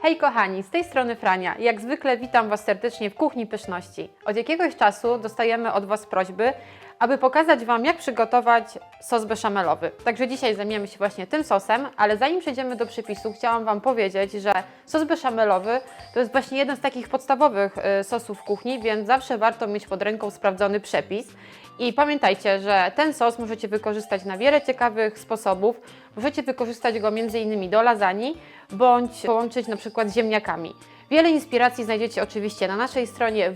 Hej kochani, z tej strony Frania. Jak zwykle witam Was serdecznie w Kuchni Pyszności. Od jakiegoś czasu dostajemy od Was prośby, aby pokazać Wam, jak przygotować sos beszamelowy. Także dzisiaj zajmiemy się właśnie tym sosem, ale zanim przejdziemy do przepisu, chciałam Wam powiedzieć, że sos beszamelowy to jest właśnie jeden z takich podstawowych y, sosów w kuchni, więc zawsze warto mieć pod ręką sprawdzony przepis. I pamiętajcie, że ten sos możecie wykorzystać na wiele ciekawych sposobów. Możecie wykorzystać go m.in. do lasagne, bądź połączyć na przykład z ziemniakami. Wiele inspiracji znajdziecie oczywiście na naszej stronie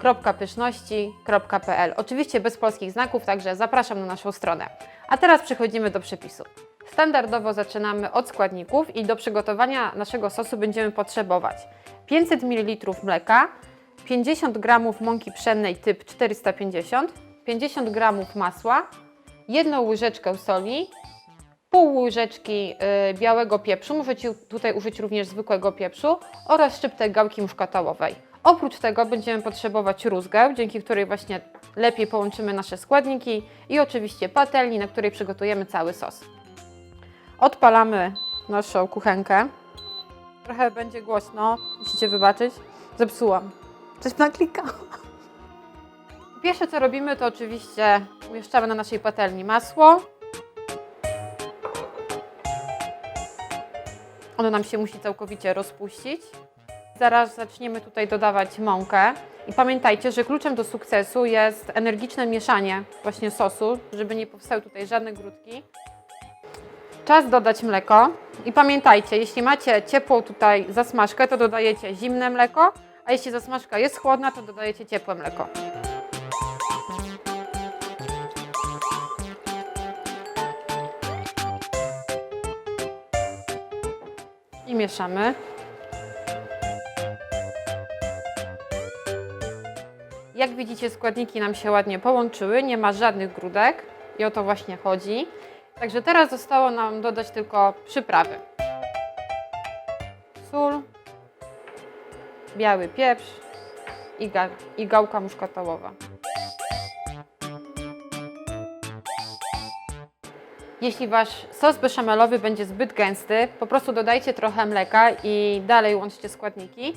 www.pyszności.pl. Oczywiście bez polskich znaków, także zapraszam na naszą stronę. A teraz przechodzimy do przepisu. Standardowo zaczynamy od składników i do przygotowania naszego sosu będziemy potrzebować 500 ml mleka, 50 g mąki pszennej typ 450, 50 g masła, jedną łyżeczkę soli, pół łyżeczki y, białego pieprzu, możecie tutaj użyć również zwykłego pieprzu oraz szczyptek gałki muszkatałowej. Oprócz tego będziemy potrzebować rózgę, dzięki której właśnie lepiej połączymy nasze składniki i oczywiście patelni, na której przygotujemy cały sos. Odpalamy naszą kuchenkę. Trochę będzie głośno, musicie wybaczyć. Zepsułam. Coś naklika. Pierwsze co robimy to oczywiście umieszczamy na naszej patelni masło. Ono nam się musi całkowicie rozpuścić. Zaraz zaczniemy tutaj dodawać mąkę. I pamiętajcie, że kluczem do sukcesu jest energiczne mieszanie właśnie sosu, żeby nie powstały tutaj żadne grudki. Czas dodać mleko. I pamiętajcie, jeśli macie ciepłą tutaj zasmażkę, to dodajecie zimne mleko, a jeśli zasmażka jest chłodna, to dodajecie ciepłe mleko. I mieszamy. Jak widzicie, składniki nam się ładnie połączyły, nie ma żadnych grudek i o to właśnie chodzi. Także teraz zostało nam dodać tylko przyprawy. Sól, biały pieprz i, ga- i gałka muszkatołowa. Jeśli Wasz sos beszamelowy będzie zbyt gęsty, po prostu dodajcie trochę mleka i dalej łączcie składniki.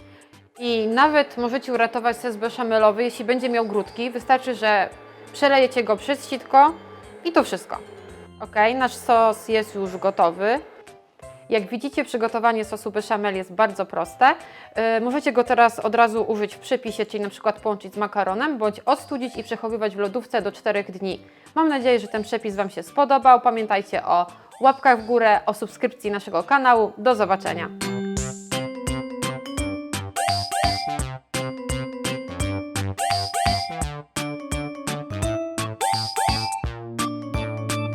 I nawet możecie uratować sos beszamelowy, jeśli będzie miał grudki. Wystarczy, że przelejecie go przez sitko i to wszystko. Ok, nasz sos jest już gotowy. Jak widzicie, przygotowanie sosu bechamel jest bardzo proste. Yy, możecie go teraz od razu użyć w przepisie, czyli na przykład połączyć z makaronem, bądź odstudzić i przechowywać w lodówce do 4 dni. Mam nadzieję, że ten przepis Wam się spodobał. Pamiętajcie o łapkach w górę, o subskrypcji naszego kanału. Do zobaczenia.